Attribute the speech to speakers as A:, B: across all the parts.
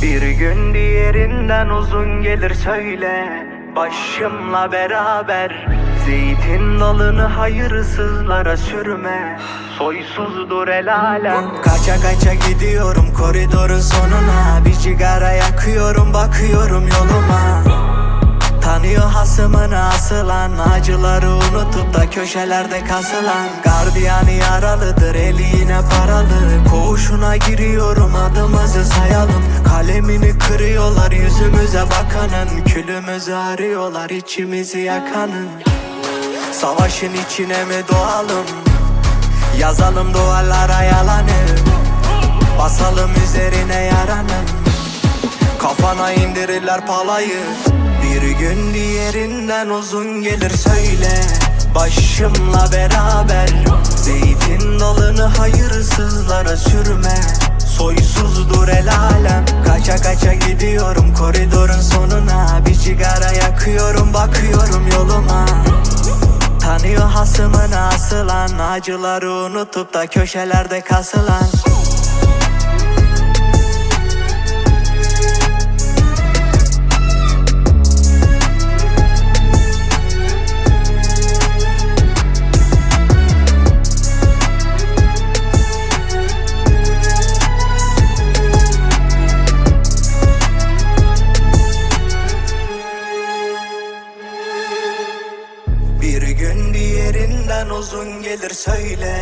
A: gün diğerinden uzun gelir söyle. Başımla beraber Zeytin dalını hayırsızlara sürme. Soysuzdur el alem. Kaça kaça gidiyorum koridorun sonuna. Bir sigara yakıyorum bakıyorum yoluma. Tanıyor hasımını asılan Acıları unutup da köşelerde kasılan. Gardiyanı yaralıdır eli yine paralı. Koğuşuna giriyorum adımızı Kalemini kırıyorlar yüzümüze bakanın Külümüzü arıyorlar içimizi yakanın. Savaşın içine mi doğalım? Yazalım duvarlara yalanı. Basalım üzerine yaranın Kafana indirirler palayı. Bir gün diğerinden uzun gelir söyle. Başımla beraber Zeytin dalını hayırsızlara sürme Soysuzdur el alem. Kaça kaça gidiyorum koridorun sonuna. Bir sigara yakıyorum bakıyorum yoluma. Tanıyor hasımını asılan Acıları unutup da köşelerde kasılan diğerinden uzun gelir söyle.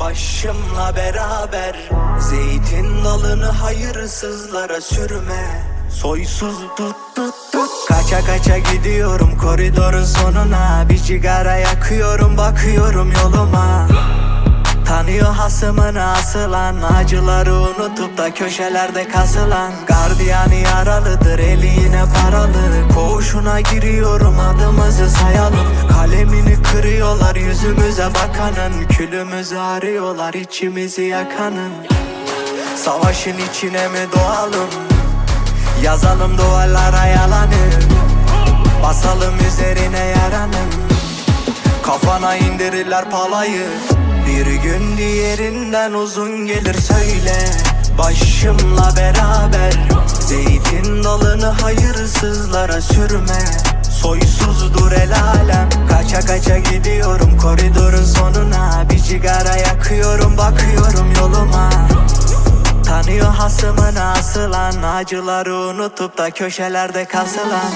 A: Başımla beraber Zeytin dalını hayırsızlara sürme. Soysuz tut tut tut. Kaça kaça gidiyorum koridorun sonuna. Bir sigara yakıyorum bakıyorum yoluma. Tanıyor hasımını asılan Acıları unutup da köşelerde kasılan. Gardiyanı yaralıdır eli yine paralı. Koğuşuna giriyorum adımızı sayalım yüzümüze bakanın Külümüzü arıyorlar içimizi yakanın. Savaşın içine mi doğalım? Yazalım duvarlara yalanı. Basalım üzerine yaranın Kafana indirirler palayı. Bir gün diğerinden uzun gelir söyle. Başımla beraber Zeytin dalını hayırsızlara sürme Soysuzdur el alem. Kaça kaça gidiyorum koridorun sonuna. Bir sigara yakıyorum bakıyorum yoluma. Tanıyor hasımını asılan Acıları unutup da köşelerde kasılan